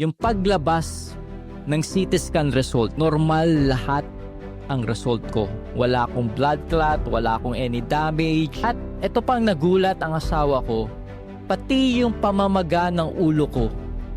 Yung paglabas ng CT scan result, normal lahat ang result ko. Wala akong blood clot, wala akong any damage. At ito pang nagulat ang asawa ko, pati yung pamamaga ng ulo ko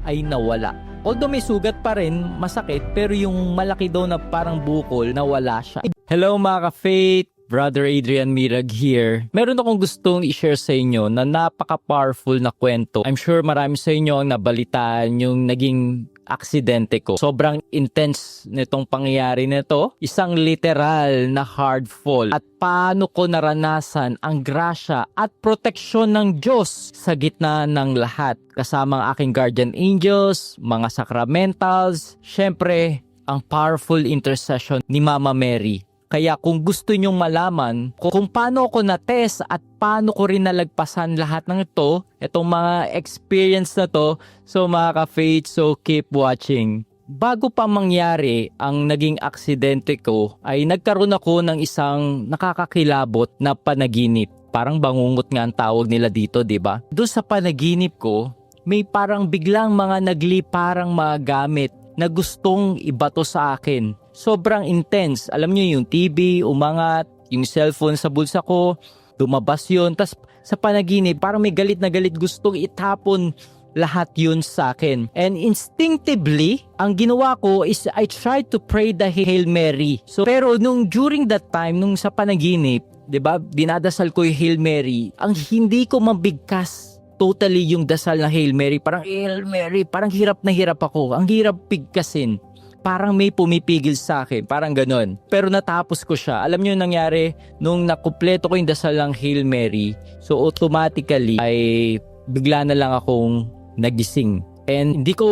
ay nawala. Although may sugat pa rin, masakit, pero yung malaki daw na parang bukol, nawala siya. Hello mga ka-faith! Brother Adrian Mirag here. Meron akong gustong i-share sa inyo na napaka-powerful na kwento. I'm sure marami sa inyo ang nabalitaan yung naging aksidente ko. Sobrang intense nitong pangyayari nito. Isang literal na hard fall. At paano ko naranasan ang grasya at proteksyon ng Diyos sa gitna ng lahat. Kasama ang aking guardian angels, mga sacramentals, syempre, ang powerful intercession ni Mama Mary. Kaya kung gusto nyong malaman kung, paano ko na-test at paano ko rin nalagpasan lahat ng ito, itong mga experience na to, so mga ka-faith, so keep watching. Bago pa mangyari ang naging aksidente ko, ay nagkaroon ako ng isang nakakakilabot na panaginip. Parang bangungot nga ang tawag nila dito, di ba? Doon sa panaginip ko, may parang biglang mga nagli parang mga gamit na gustong ibato sa akin. Sobrang intense. Alam niyo yung TV, umangat, yung cellphone sa bulsa ko, lumabas yun. Tapos sa panaginip, parang may galit na galit gustong itapon lahat yun sa akin. And instinctively, ang ginawa ko is I tried to pray the Hail Mary. So, pero nung during that time, nung sa panaginip, 'di ba, dinadasal ko yung Hail Mary, ang hindi ko mabigkas totally yung dasal na Hail Mary. Parang Hail Mary, parang hirap na hirap ako. Ang hirap bigkasin. Parang may pumipigil sa akin. Parang ganon. Pero natapos ko siya. Alam niyo nangyari? Nung nakumpleto ko yung dasal ng Hail Mary, so automatically ay bigla na lang akong nagising. And hindi ko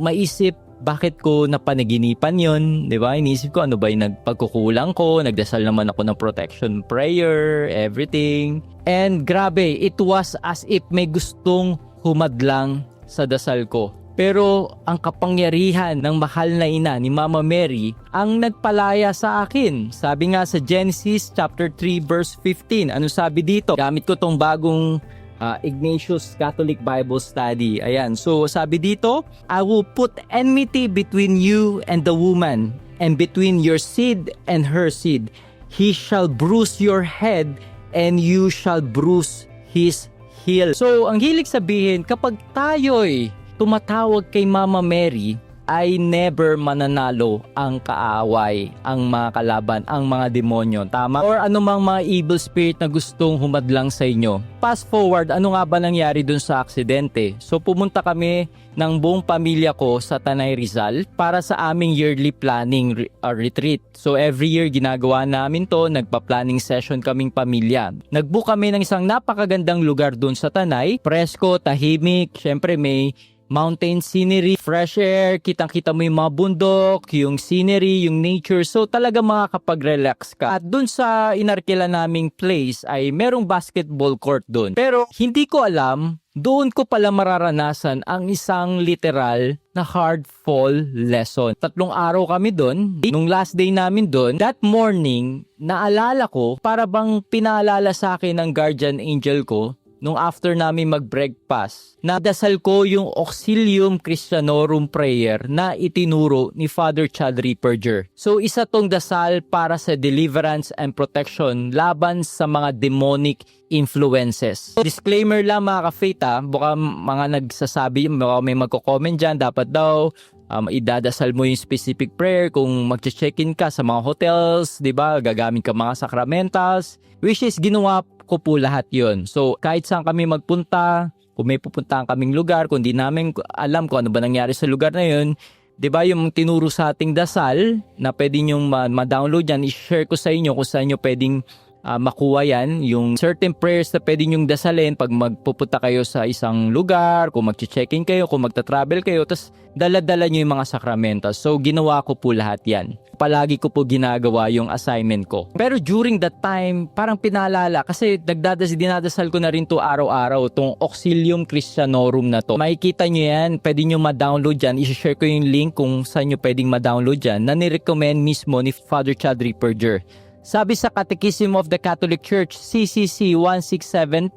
maisip bakit ko napanaginipan yon, 'di ba? Inisip ko ano ba yung nagpagkukulang ko, nagdasal naman ako ng protection prayer, everything. And grabe, it was as if may gustong humadlang sa dasal ko. Pero ang kapangyarihan ng mahal na ina ni Mama Mary ang nagpalaya sa akin. Sabi nga sa Genesis chapter 3 verse 15. Ano sabi dito? Gamit ko tong bagong uh, Ignatius Catholic Bible Study. Ayan. So sabi dito, I will put enmity between you and the woman and between your seed and her seed. He shall bruise your head and you shall bruise his heel. So ang hilig sabihin, kapag tayo'y tumatawag kay Mama Mary, ay never mananalo ang kaaway, ang mga kalaban, ang mga demonyo. Tama? Or anumang mga evil spirit na gustong humadlang sa inyo. Fast forward, ano nga ba nangyari dun sa aksidente? So pumunta kami ng buong pamilya ko sa Tanay Rizal para sa aming yearly planning re- uh, retreat. So every year ginagawa namin to, nagpa-planning session kaming pamilya. Nagbook kami ng isang napakagandang lugar dun sa Tanay, presko, tahimik, syempre may mountain scenery, fresh air, kitang-kita mo yung mga bundok, yung scenery, yung nature. So talaga makakapag-relax ka. At dun sa inarkila naming place ay merong basketball court dun. Pero hindi ko alam, doon ko pala mararanasan ang isang literal na hard fall lesson. Tatlong araw kami doon. Nung last day namin doon, that morning, naalala ko, para bang pinaalala sa akin ng guardian angel ko, nung after namin mag-breakfast, nadasal ko yung Auxilium Christianorum prayer na itinuro ni Father Chad Ripperger. So isa tong dasal para sa deliverance and protection laban sa mga demonic influences. Disclaimer lang mga ka-faith ha, baka mga nagsasabi, baka may magko-comment dyan, dapat daw um, idadasal mo yung specific prayer kung mag-check-in ka sa mga hotels, 'di ba? Gagamit ka mga sacramentals, which is ginawa ko po lahat yon. So, kahit saan kami magpunta, kung may pupuntahan kaming lugar, kung di namin alam kung ano ba nangyari sa lugar na yon, 'di ba yung tinuro sa ating dasal na pwede ma- ma-download yan, i-share ko sa inyo kung saan nyo pwedeng ah, makuha yan, yung certain prayers na pwede nyong dasalin pag magpupunta kayo sa isang lugar, kung mag-check-in kayo, kung magta-travel kayo, tapos dala-dala nyo yung mga sakramentos. So, ginawa ko po lahat yan. Palagi ko po ginagawa yung assignment ko. Pero during that time, parang pinaalala, kasi nagdadas, dinadasal ko na rin to araw-araw, tong Auxilium Christianorum na to. Makikita nyo yan, pwede nyo ma-download yan. I-share ko yung link kung saan nyo pwedeng ma-download yan, na nirecommend mismo ni Father Chad Ripperger Sabi sa Catechism of the Catholic Church, CCC 1670,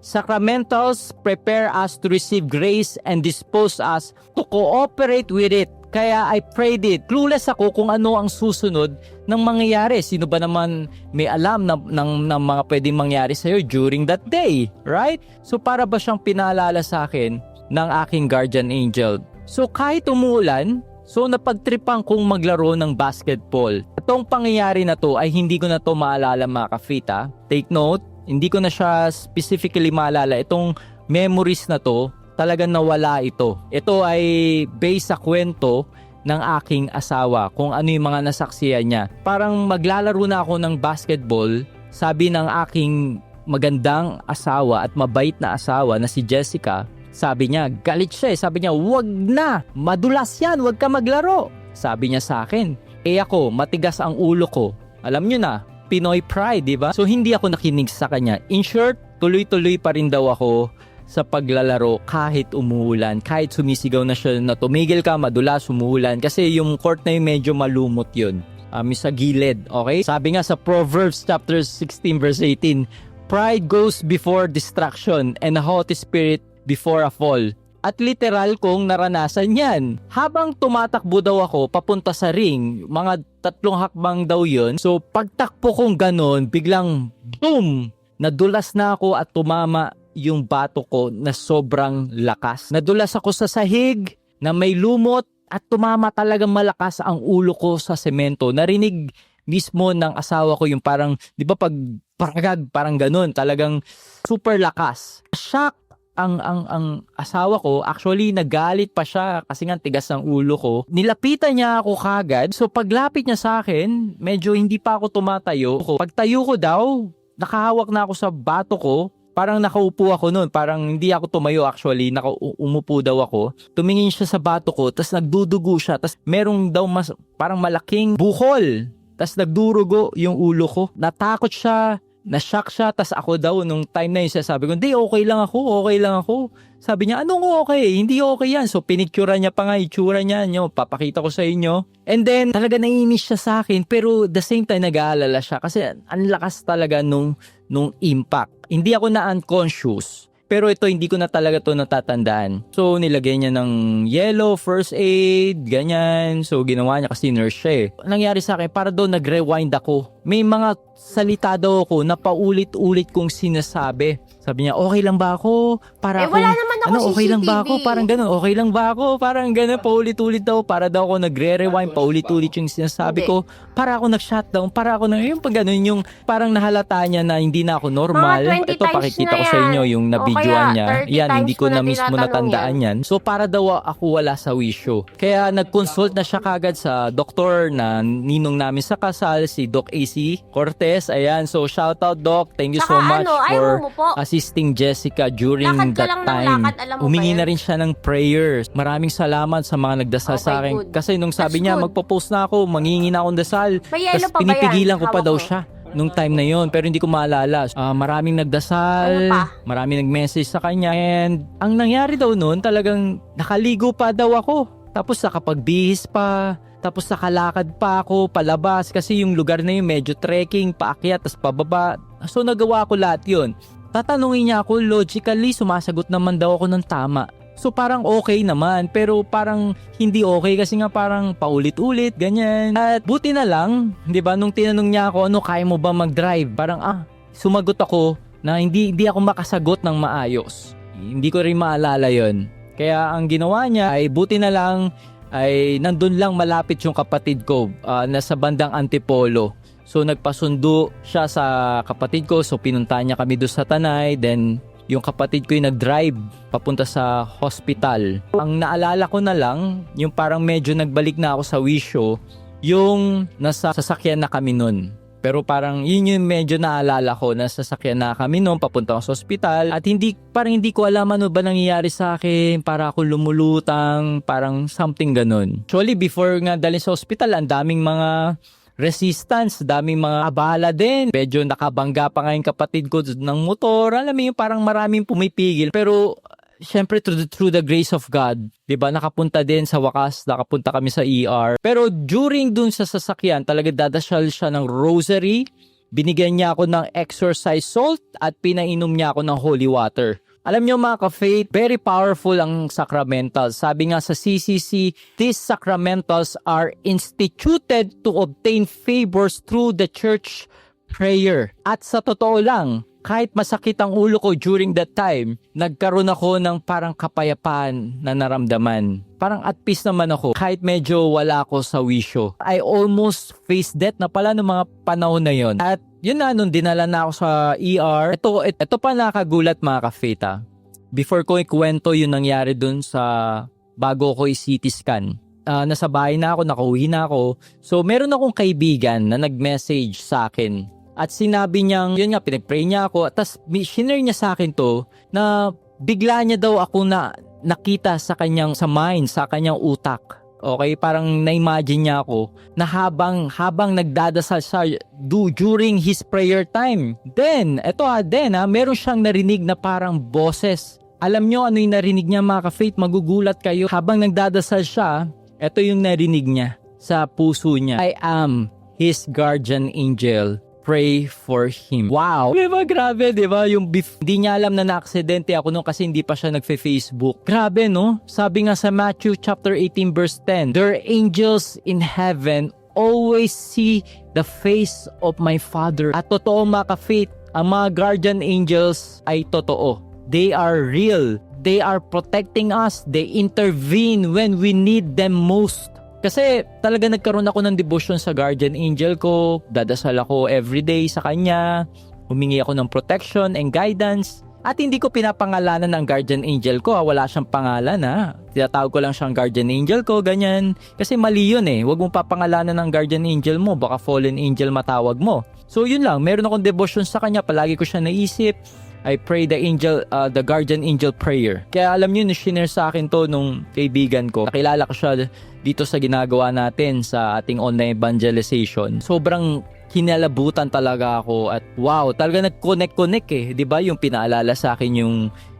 Sacramentals prepare us to receive grace and dispose us to cooperate with it. Kaya I prayed it. Clueless ako kung ano ang susunod ng mangyayari. Sino ba naman may alam na, ng, ng mga pwedeng mangyari sa'yo during that day? Right? So para ba siyang pinaalala sa akin ng aking guardian angel? So kahit umuulan, So napagtripan kong maglaro ng basketball. Itong pangyayari na to ay hindi ko na to maalala mga kafita. Take note, hindi ko na siya specifically maalala. Itong memories na to, talagang nawala ito. Ito ay based sa kwento ng aking asawa kung ano yung mga nasaksiyan niya. Parang maglalaro na ako ng basketball, sabi ng aking magandang asawa at mabait na asawa na si Jessica, sabi niya, galit siya eh. Sabi niya, wag na, madulas yan, wag ka maglaro. Sabi niya sa akin, eh ako, matigas ang ulo ko. Alam niyo na, Pinoy pride, di ba? So hindi ako nakinig sa kanya. In short, tuloy-tuloy pa rin daw ako sa paglalaro kahit umuulan, kahit sumisigaw na siya na tumigil ka, madulas, umuulan. Kasi yung court na yun medyo malumot yun. Um, sa gilid, okay? Sabi nga sa Proverbs chapter 16 verse 18, Pride goes before destruction and a haughty spirit before a fall. At literal kong naranasan yan. Habang tumatakbo daw ako papunta sa ring, mga tatlong hakbang daw yun. So pagtakpo kong ganon, biglang boom! Nadulas na ako at tumama yung bato ko na sobrang lakas. Nadulas ako sa sahig na may lumot at tumama talagang malakas ang ulo ko sa semento. Narinig mismo ng asawa ko yung parang, di ba pag paragag, parang ganun, talagang super lakas. Shock ang ang ang asawa ko actually nagalit pa siya kasi nga tigas ng ulo ko. Nilapitan niya ako kagad. So paglapit niya sa akin, medyo hindi pa ako tumatayo. Pagtayo ko daw, nakahawak na ako sa bato ko. Parang nakaupo ako noon, parang hindi ako tumayo actually, naka umupo daw ako. Tumingin siya sa bato ko, tapos nagdudugo siya, tapos merong daw mas parang malaking buhol. Tapos nagdurugo yung ulo ko. Natakot siya, na-shock siya, tas ako daw, nung time na yun, sabi ko, hindi, okay lang ako, okay lang ako. Sabi niya, anong okay? Hindi okay yan. So, pinictura niya pa nga, itsura niya, nyo, papakita ko sa inyo. And then, talaga naiinis siya sa akin, pero the same time, nag-aalala siya kasi ang lakas talaga nung, nung impact. Hindi ako na unconscious. Pero ito, hindi ko na talaga to natatandaan. So, nilagay niya ng yellow, first aid, ganyan. So, ginawa niya kasi nurse siya eh. Nangyari sa akin, para doon nag-rewind ako. May mga salita daw ako na paulit-ulit kong sinasabi. Sabi niya, okay lang ba ako? Para Eh, akong- wala naman ako ano, okay lang ba CCTV. ako? Parang ganun, okay lang ba ako? Parang ganun, paulit-ulit daw. Para daw ako nagre-rewind, paulit-ulit yung sinasabi Hindi. ko. Para ako nag-shutdown, para ako na, yung pag ganun, yung parang nahalata niya na hindi na ako normal. Mga 20 Ito, times pakikita na ko sa yan. inyo yung nabidyoan kaya, niya. 30 Yan, hindi ko na na mismo natandaan yan. So, para daw ako wala sa wisyo. Kaya nag-consult na siya kagad sa doktor na ninong namin sa kasal, si Doc AC Cortez. Ayan, so shout out Doc. Thank you so Saka much ano, for assisting Jessica during Lakad ka that time. lakad, alam yan? na rin siya ng prayers. Maraming salamat sa mga nagdasal Okay, sa akin. good. Kasi nung sabi That's niya, good. magpo-post na ako, mangingi na akong dasal. Tapos pinipigilan ko pa daw siya nung time na yon pero hindi ko maalala. Ah, maraming nagdasal, Ano pa? maraming nag-message sa kanya and ang nangyari daw noon talagang nakaligo pa daw ako. Tapos nakapagbihis pa, tapos nakalakad pa ako palabas kasi yung lugar na yun medyo trekking, paakyat, tapos pababa. So nagawa ko lahat yun. Tatanungin niya ako, logically sumasagot naman daw ako ng tama. So parang okay naman, pero parang hindi okay kasi nga parang paulit-ulit, ganyan. At buti na lang, 'di ba, nung tinanong niya ako, ano, kaya mo ba mag-drive? Parang ah, sumagot ako na hindi hindi ako makasagot ng maayos. Hindi ko rin maalala 'yon. Kaya ang ginawa niya ay buti na lang ay nandun lang malapit yung kapatid ko ah, nasa bandang Antipolo. So nagpasundo siya sa kapatid ko so pinunta niya kami doon sa Tanay then yung kapatid ko yung nag-drive papunta sa hospital. Ang naalala ko na lang, yung parang medyo nagbalik na ako sa wisyo, yung nasa sasakyan na kami nun. Pero parang yun yung medyo naalala ko na sasakyan na kami noon papunta sa ospital at hindi parang hindi ko alam ano ba nangyayari sa akin para ako lumulutang parang something ganun. Actually before nga dalhin sa ospital ang daming mga resistance, daming mga abala din. Medyo nakabangga pa nga yung kapatid ko ng motor. Alam mo yung parang maraming pumipigil. Pero syempre through the, through the grace of God, 'di ba? Nakapunta din sa wakas, nakapunta kami sa ER. Pero during dun sa sasakyan, talaga dadasal siya ng rosary. Binigyan niya ako ng exercise salt at pinainom niya ako ng holy water. Alam niyo mga ka-faith, very powerful ang sacramentals. Sabi nga sa CCC, these sacramentals are instituted to obtain favors through the church prayer. At sa totoo lang, kahit masakit ang ulo ko during that time, nagkaroon ako ng parang kapayapaan na naramdaman. Parang at peace naman ako kahit medyo wala ako sa wisyo. I almost faced death na pala ng mga panahon na yon. At yun na, nung dinala na ako sa ER, ito, ito pa nakagulat mga ka-faith ah. Before ko ikwento yung nangyari dun sa bago ko i-CT scan, ah, nasa bahay na ako, nakauwi na ako. So, meron akong kaibigan na nag-message sa akin. At sinabi niyang, yun nga, pinag-pray niya ako. Tapos, shinare niya sa akin to, na bigla niya daw ako na nakita sa kanyang, sa mind, sa kanyang utak. Okay, parang na-imagine niya ako na habang habang nagdadasal siya do during his prayer time. Then, eto ha, then ha, meron siyang narinig na parang boses. Alam nyo ano yung narinig niya mga ka-faith, magugulat kayo. Habang nagdadasal siya, eto yung narinig niya sa puso niya. I am his guardian angel pray for him. Wow! Di ba grabe, di ba? Yung bef- hindi niya alam na na-aksidente ako nung kasi hindi pa siya nagfe-Facebook. Grabe, no? Sabi nga sa Matthew chapter 18 verse 10, There are angels in heaven always see the face of my Father. At totoo mga ka-faith, ang mga guardian angels ay totoo. They are real. They are protecting us. They intervene when we need them most. Kasi talaga nagkaroon ako ng devotion sa guardian angel ko. Dadasal ako everyday sa kanya. Humingi ako ng protection and guidance. At hindi ko pinapangalanan ng guardian angel ko. ha. Wala siyang pangalan ha. Tinatawag ko lang siyang guardian angel ko, ganyan. Kasi mali yun eh. Huwag mong papangalanan ng guardian angel mo. Baka fallen angel matawag mo. So yun lang. Meron akong devotion sa kanya. Palagi ko siya naisip. I pray the angel, uh, the guardian angel prayer. Kaya alam niyo, sinare sa akin to nung kaibigan ko. Nakilala ko siya dito sa ginagawa natin sa ating online evangelization. Sobrang kinalabutan talaga ako at wow, talaga nag-connect-connect eh. 'Di ba Yung pinaalala sa akin yung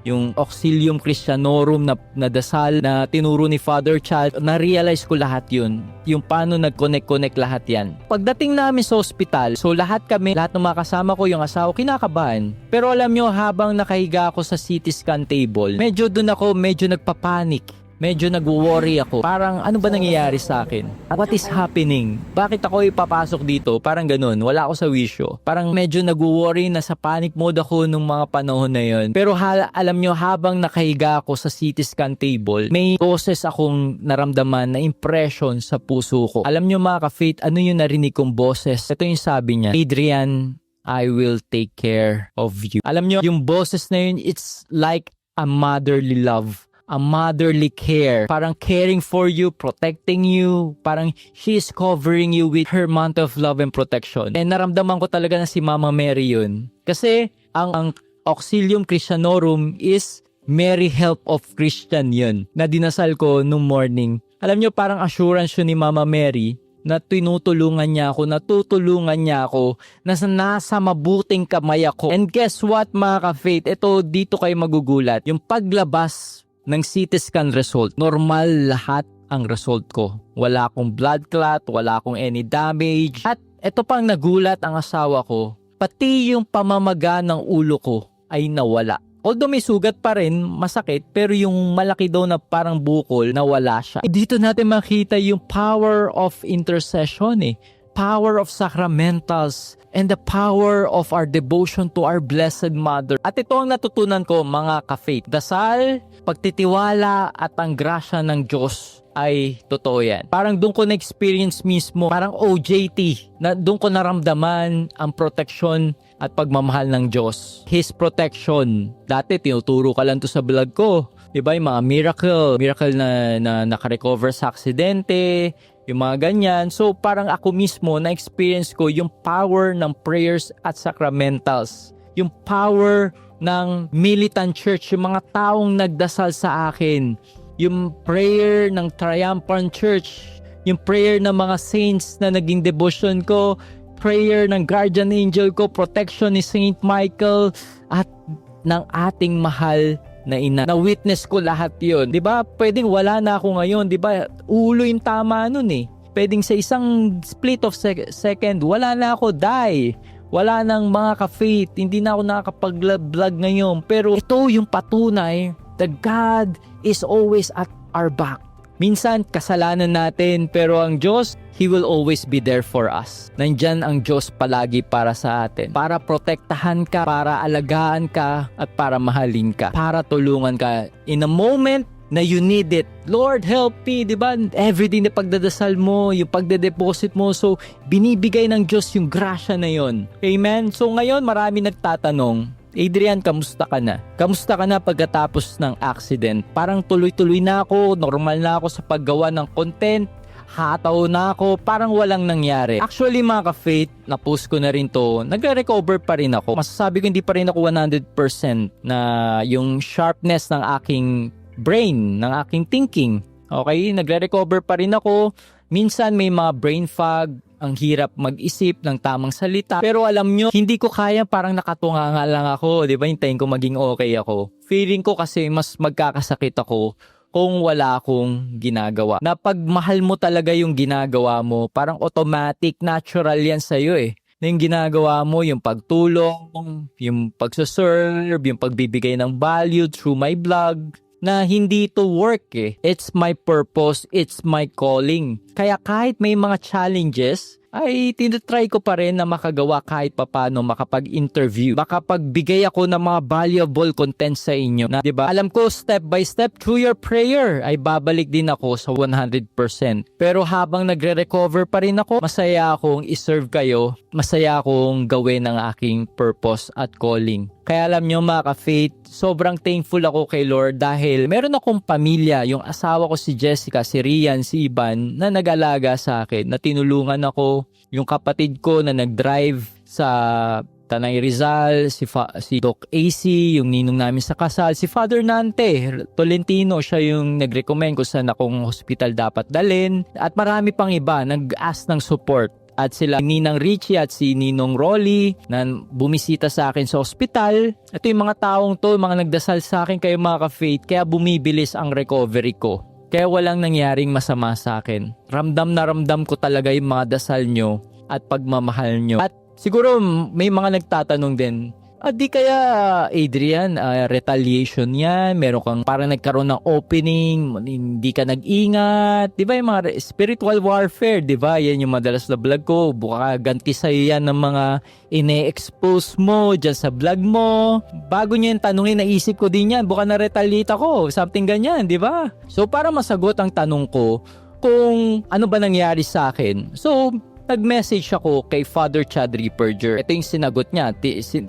yung Auxilium Christianorum na, na dasal na tinuro ni Father Child, na-realize ko lahat yun. Yung paano nag-connect-connect lahat yan. Pagdating namin sa ospital, so lahat kami, lahat ng mga kasama ko, yung asawa, kinakabahan. Pero alam nyo, habang nakahiga ako sa CT scan table, medyo dun ako, medyo nagpapanik medyo nagwo-worry ako. Parang ano ba nangyayari sa akin? What is happening? Bakit ako ipapasok dito? Parang ganun. Wala ako sa wisyo. Parang medyo nagwo-worry na sa panic mode ako nung mga panahon na yun. Pero hal- alam nyo, habang nakahiga ako sa CT scan table, may boses akong naramdaman na impression sa puso ko. Alam nyo mga ka-faith, ano yung narinig kong boses? Ito yung sabi niya, Adrian, I will take care of you. Alam nyo, yung boses na yun, it's like a motherly love a motherly care. Parang caring for you, protecting you. Parang she is covering you with her mantle of love and protection. And naramdaman ko talaga na si Mama Mary yun. Kasi ang, ang Auxilium Christianorum is Mary Help of Christian yun na dinasal ko nung morning. Alam nyo, parang assurance yun ni Mama Mary na tinutulungan niya ako, natutulungan niya ako, nasa nasa mabuting kamay ako. And guess what mga ka-faith? Ito dito kayo magugulat. Yung paglabas ng CT scan result, normal lahat ang result ko. Wala akong blood clot, wala akong any damage. At ito pang nagulat ang asawa ko, pati yung pamamaga ng ulo ko ay nawala. Although may sugat pa rin, masakit, pero yung malaki daw na parang bukol, nawala siya. Dito natin makita yung power of intercession eh. Power of sacramentals and the power of our devotion to our Blessed Mother. At ito ang natutunan ko mga ka-faith. Dasal, pagtitiwala at ang grasya ng Diyos ay totoo yan. Parang doon ko na-experience mismo, parang OJT, na doon ko naramdaman ang protection at pagmamahal ng Diyos. His protection. Dati tinuturo ka lang to sa vlog ko. Diba yung mga miracle, miracle na, na nakarecover sa aksidente, yung mga ganyan. So parang ako mismo na-experience ko yung power ng prayers at sacramentals. Yung power ng militant church, yung mga taong nagdasal sa akin. Yung prayer ng triumphant church, yung prayer ng mga saints na naging devotion ko, prayer ng guardian angel ko, protection ni Saint Michael, at ng ating mahal na ina. Na-witness ko lahat yon. Di ba? Pwedeng wala na ako ngayon. Di ba? Ulo yung tama nun eh. Pwedeng sa isang split of sec- second, wala na ako, die. Wala nang mga ka-faith. Hindi na ako nakakapag-vlog ngayon. Pero ito yung patunay that God is always at our back. Minsan, kasalanan natin, pero ang Diyos, He will always be there for us. Nandyan ang Diyos palagi para sa atin. Para protektahan ka, para alagaan ka, at para mahalin ka. Para tulungan ka. In a moment na you need it. Lord, help me, di ba? Everything na pagdadasal mo, yung pagde-deposit mo. So, binibigay ng Diyos yung grasya na yon. Amen? So, ngayon, marami nagtatanong, Adrian, kamusta ka na? Kamusta ka na pagkatapos ng accident? Parang tuloy-tuloy na ako, normal na ako sa paggawa ng content, hataw na ako, parang walang nangyari. Actually mga ka-faith, na-post ko na rin to, nagre-recover pa rin ako. Masasabi ko hindi pa rin ako 100% na yung sharpness ng aking brain, ng aking thinking. Okay, nagre-recover pa rin ako. Minsan may mga brain fog, ang hirap mag-isip ng tamang salita. Pero alam nyo, hindi ko kaya parang nakatunga nga lang ako. Di ba? Hintayin ko maging okay ako. Feeling ko kasi mas magkakasakit ako kung wala akong ginagawa. Na pag mahal mo talaga yung ginagawa mo, parang automatic, natural yan sa'yo eh. Na yung ginagawa mo, yung pagtulong, yung pagsaserve, yung pagbibigay ng value through my blog, na hindi to work eh. It's my purpose, it's my calling. Kaya kahit may mga challenges, ay tinatry ko pa rin na makagawa kahit papano makapag-interview. Makapagbigay ako ng mga valuable content sa inyo. Na, 'di ba? Alam ko step by step through your prayer ay babalik din ako sa 100%. Pero habang nagre-recover pa rin ako, masaya akong i-serve kayo. Masaya akong gawin ang aking purpose at calling. Kaya alam nyo mga ka-faith, sobrang thankful ako kay Lord dahil meron akong pamilya, yung asawa ko si Jessica, si Rian, si Ivan, na nag-alaga sa akin, na tinulungan ako, yung kapatid ko na nag-drive sa Tanay Rizal, si, Fa- si Doc AC, yung ninong namin sa kasal, si Father Nante, Tolentino, siya yung nag-recommend kung saan akong hospital dapat dalin, at marami pang iba, nag-ask ng support at sila Ninang Richie at si Ninong Rolly na bumisita sa akin sa ospital. Ito yung mga taong to, mga nagdasal sa akin kayo mga ka-faith, kaya bumibilis ang recovery ko. Kaya walang nangyaring masama sa akin. Ramdam na ramdam ko talaga yung mga dasal nyo at pagmamahal nyo. At siguro may mga nagtatanong din, Ah, di kaya Adrian, ah, retaliation yan, meron kang parang nagkaroon ng opening, hindi ka nag-ingat, di ba yung mga spiritual warfare, di ba? Yan yung madalas na vlog ko, buka ganti sa'yo yan ng mga ine-expose mo dyan sa vlog mo. Bago niya yung tanongin, naisip ko din yan, buka na-retaliate ako, something ganyan, di ba? So para masagot ang tanong ko, kung ano ba nangyari sa akin. So, nag-message ako kay Father Chad Ripperger. Ito yung sinagot niya.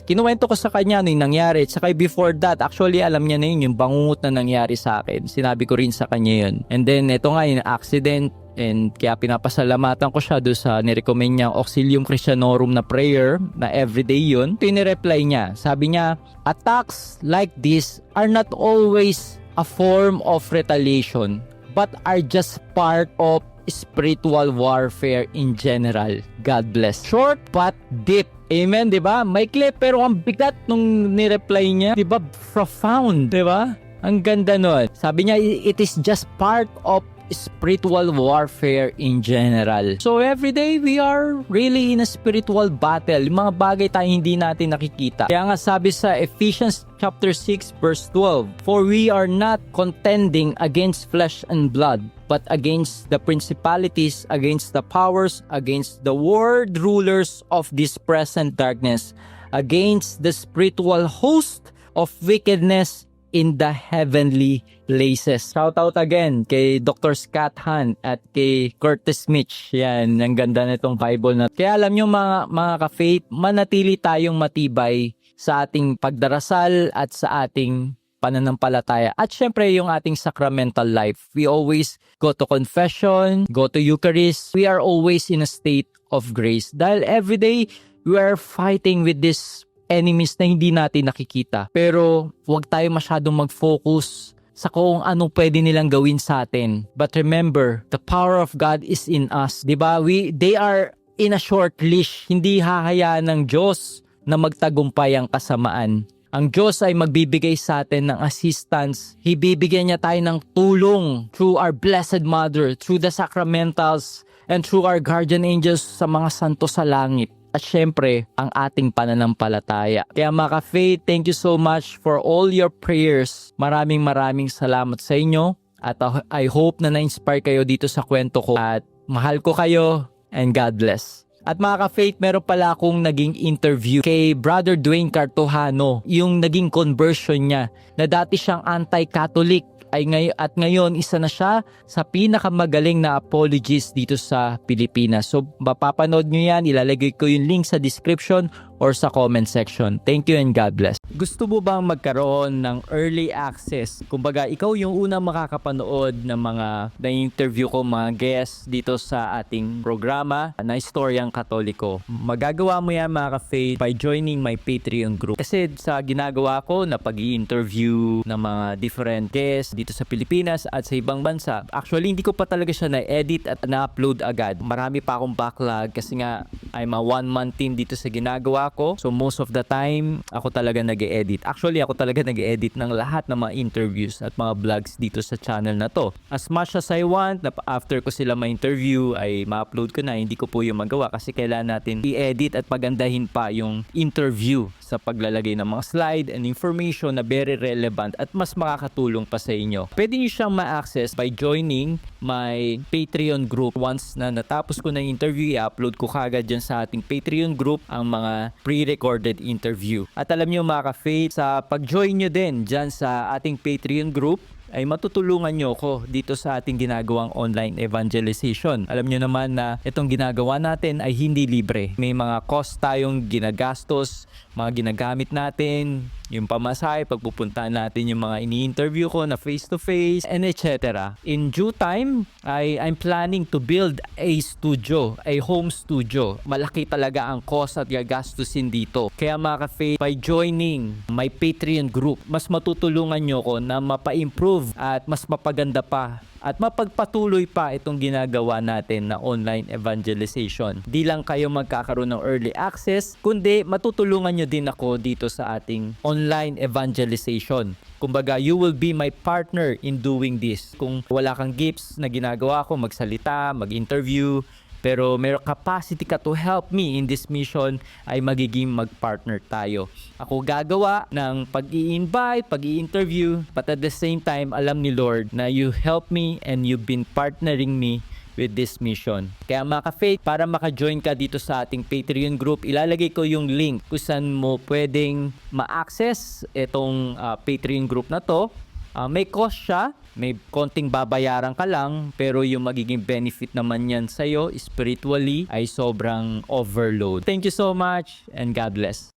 Kinuwento ko sa kanya ano yung nangyari. At saka before that, actually alam niya na yun, yung bangungot na nangyari sa akin. Sinabi ko rin sa kanya yun. And then, ito nga yung accident. And kaya pinapasalamatan ko siya doon sa nirecommend niya Auxilium Christianorum na prayer na everyday yun. Ito nireply niya. Sabi niya, attacks like this are not always a form of retaliation but are just part of spiritual warfare in general. God bless. Short but deep. Amen, 'di ba? May clip pero ang bigat nung ni-reply niya, 'di ba? Profound, 'di ba? Ang ganda nun. Sabi niya, it is just part of spiritual warfare in general. So every day we are really in a spiritual battle. Yung mga bagay tayo hindi natin nakikita. Kaya nga sabi sa Ephesians chapter 6 verse 12, For we are not contending against flesh and blood, but against the principalities, against the powers, against the world rulers of this present darkness, against the spiritual host of wickedness in the heavenly places. Shout out again kay Dr. Scott Hunt at kay Curtis Mitch. Yan, ang ganda nitong Bible na. Kaya alam nyo mga, mga ka-faith, manatili tayong matibay sa ating pagdarasal at sa ating pananampalataya. At syempre yung ating sacramental life. We always go to confession, go to Eucharist. We are always in a state of grace. Dahil everyday, we are fighting with this enemies na hindi natin nakikita. Pero huwag tayo masyadong mag-focus sa kung ano pwede nilang gawin sa atin. But remember, the power of God is in us. ba? We they are in a short leash. Hindi hahayaan ng Diyos na magtagumpay ang kasamaan. ang Diyos ay magbibigay sa atin ng assistance. Ibibigyan niya tayo ng tulong through our Blessed Mother, through the sacramentals, and through our guardian angels sa mga santo sa langit. At syempre, ang ating pananampalataya. Kaya mga ka-faith, thank you so much for all your prayers. Maraming maraming salamat sa inyo. At uh, I hope na na-inspire kayo dito sa kwento ko. At mahal ko kayo and God bless. At mga ka-faith, meron pala akong naging interview kay Brother Dwayne Cartojano, yung naging conversion niya, na dati siyang anti-Catholic ay ngay at ngayon isa na siya sa pinakamagaling na apologists dito sa Pilipinas. So mapapanood nyo yan, ilalagay ko yung link sa description or sa comment section. Thank you and God bless. Gusto mo bang magkaroon ng early access? Kumbaga, ikaw yung unang makakapanood ng mga na-interview ko mga guests dito sa ating programa na Istoryang Katoliko. Magagawa mo yan mga ka-faith by joining my Patreon group. Kasi sa ginagawa ko na pag interview ng mga different guests dito sa Pilipinas at sa ibang bansa, actually hindi ko pa talaga siya na-edit at na-upload agad. Marami pa akong backlog kasi nga I'm a one-man team dito sa ginagawa ko. So most of the time, ako talaga nag edit Actually, ako talaga nag edit ng lahat ng mga interviews at mga vlogs dito sa channel na to. As much as I want, na after ko sila ma-interview, ay ma-upload ko na. Hindi ko po yung magawa kasi kailangan natin i-edit at pagandahin pa yung interview sa paglalagay ng mga slide and information na very relevant at mas makakatulong pa sa inyo. Pwede nyo siyang ma-access by joining my Patreon group. Once na natapos ko na interview, i-upload ko kagad dyan sa ating Patreon group ang mga pre-recorded interview. At alam nyo mga ka-faith, sa pag-join nyo din dyan sa ating Patreon group, ay matutulungan nyo ko dito sa ating ginagawang online evangelization. Alam nyo naman na itong ginagawa natin ay hindi libre. May mga cost tayong ginagastos, mga ginagamit natin, yung pamasahe, pagpupuntahan natin yung mga ini-interview ko na face-to-face, and etc. In due time, I, I'm planning to build a studio, a home studio. Malaki talaga ang cost at gagastusin dito. Kaya mga ka-faith, by joining my Patreon group, mas matutulungan nyo ko na mapa-improve at mas mapaganda pa at mapagpatuloy pa itong ginagawa natin na online evangelization. Di lang kayo magkakaroon ng early access, kundi matutulungan nyo din ako dito sa ating online evangelization. Kumbaga, you will be my partner in doing this. Kung wala kang gifts na ginagawa ko, magsalita, mag-interview, pero may capacity ka to help me in this mission ay magiging mag-partner tayo. Ako gagawa ng pag-i-invite, pag-i-interview, but at the same time, alam ni Lord na you help me and you've been partnering me with this mission. Kaya mga ka-faith, para maka-join ka dito sa ating Patreon group, ilalagay ko yung link kung saan mo pwedeng ma-access itong uh, Patreon group na to. Uh, may cost siya, may konting babayaran ka lang, pero yung magiging benefit naman yan sa'yo spiritually ay sobrang overload. Thank you so much and God bless.